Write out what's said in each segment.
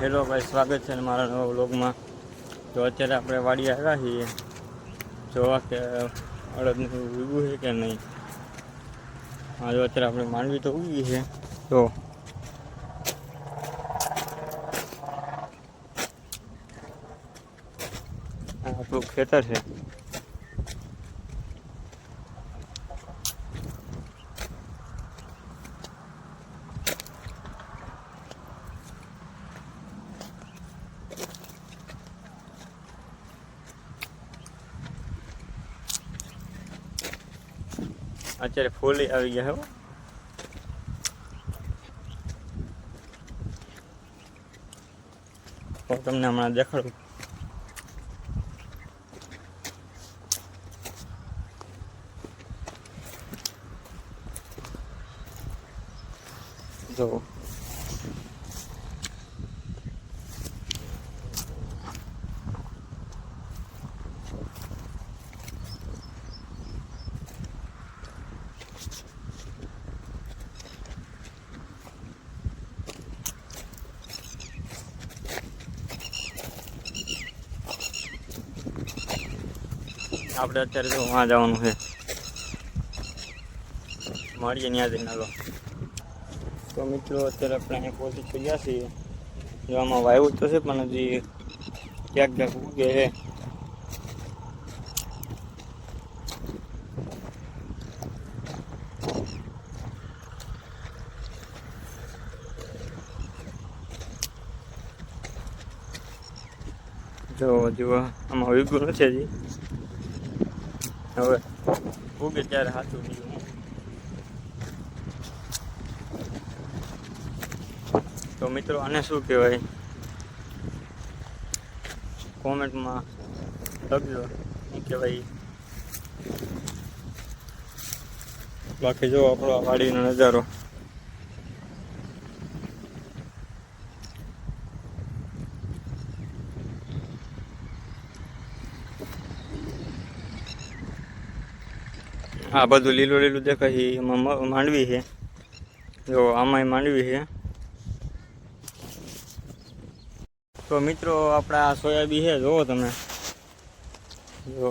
Hello ભાઈ, સ્વાગત છે મારા નવા વ્લોગમાં. તો અત્યારે આપણે વાડી આવ્યા છીએ. જોવા કે અડદનું ઉગવું છે કે નહીં. હા, જો અત્યારે આપણે માંડવી તો ઉગી છે. તો આપણું ખેતર છે. અત્યારે ફૂલ આવી ગયા હો. તો તમને હમણાં દેખાડું. જો. આપણે અત્યારે તો વાં જવાનું છે. મળીએ ત્યાં જઈને હાલો તો મિત્રો, અત્યારે આપણે અહીંયા પહોંચી ગયા છીએ. જો આમાં વાયુ તો છે, પણ હજી ક્યાંક ક્યાંક ઉગે છે. જો જુઓ આમાં ઉગ્યું નથી હજી. હવે ઉગે ત્યારે સાચું બીજું તો મિત્રો, આને શું કહેવાય? કોમેન્ટમાં લખજો. શું કહેવાય, બાકી જો આપણો વાડીનો નજારો. આ બધું લીલું લીલું દેખાય છે એમાં માંડવી છે. જો આમાંય માંડવી છે. તો મિત્રો, આપણા સોયાબી છે, જોવો તમે. જો.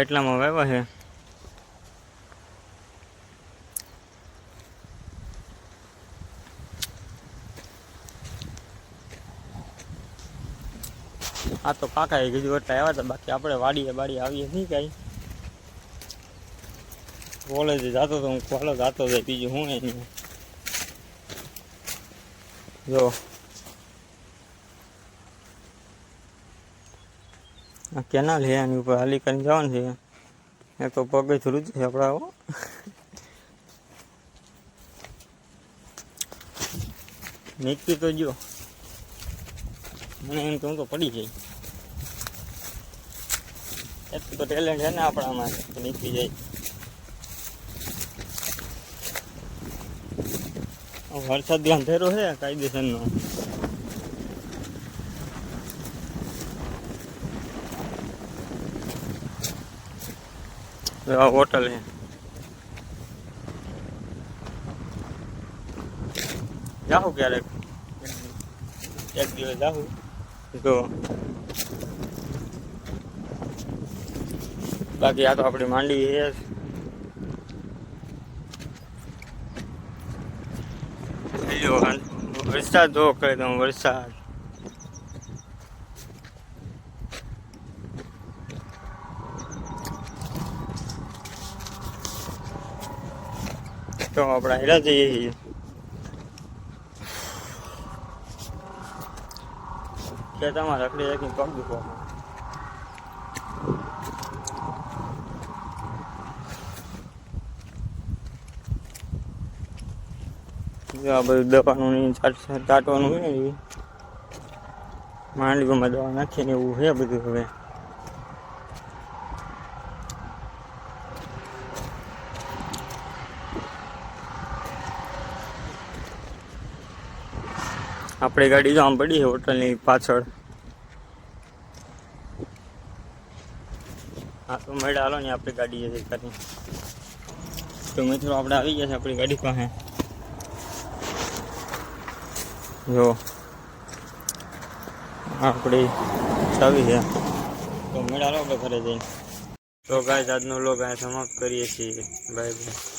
એટલામાં વાવ્યા છે. આ તો કાકા એ કીધું એટલે આવ્યા હતા, બાકી આપણે વાડીએ બાડીએ આવીએ નહીં કાંઈ. કોલેજ જતો તો હું કોલેજ જતો હતો બીજું હું નહીં જો. આ કેનાલ છે એની ઉપર હાલી કરીને જવાનું છે. એ તો પગે થોડું છે આપણા. નીકળી તો જો મને એમ તો હું તો પડી જાય તો ટેલેન્ટ છે ને આપણામાં નીકળી જાય. વરસાદ ધ્યાન થયેલો છે, કાયદેસરનો. હોટલ છે. જાઉં ક્યારેક? એક દિવસ જાઉં તો બાકી આ તો આપણી માંડી છે. વરસાદ જો કરે તો વરસાદ. તો આપણે હેરા જઈએ છીએ. ખેતામાં રખડી રાખીને પગ દુખવા આ બધું દવાનું ચાટવાનું હોય ને માંડવીમાં દવા નાખીને એવું છે બધું હવે. આપણી ગાડી જો આમ પડી છે હોટલની પાછળ. હા, તો મળ્યા હાલો ને આપણી ગાડી કરી તો મિત્રો આપણે આવી ગયા છે આપણી ગાડી પાસે. જો. આપણી ચાવી છે. તો મેળા લો ઘરે જઈને. તો ગાય આજનો લોગ અહીંયા સમાપ્ત કરીએ છીએ. Bye bye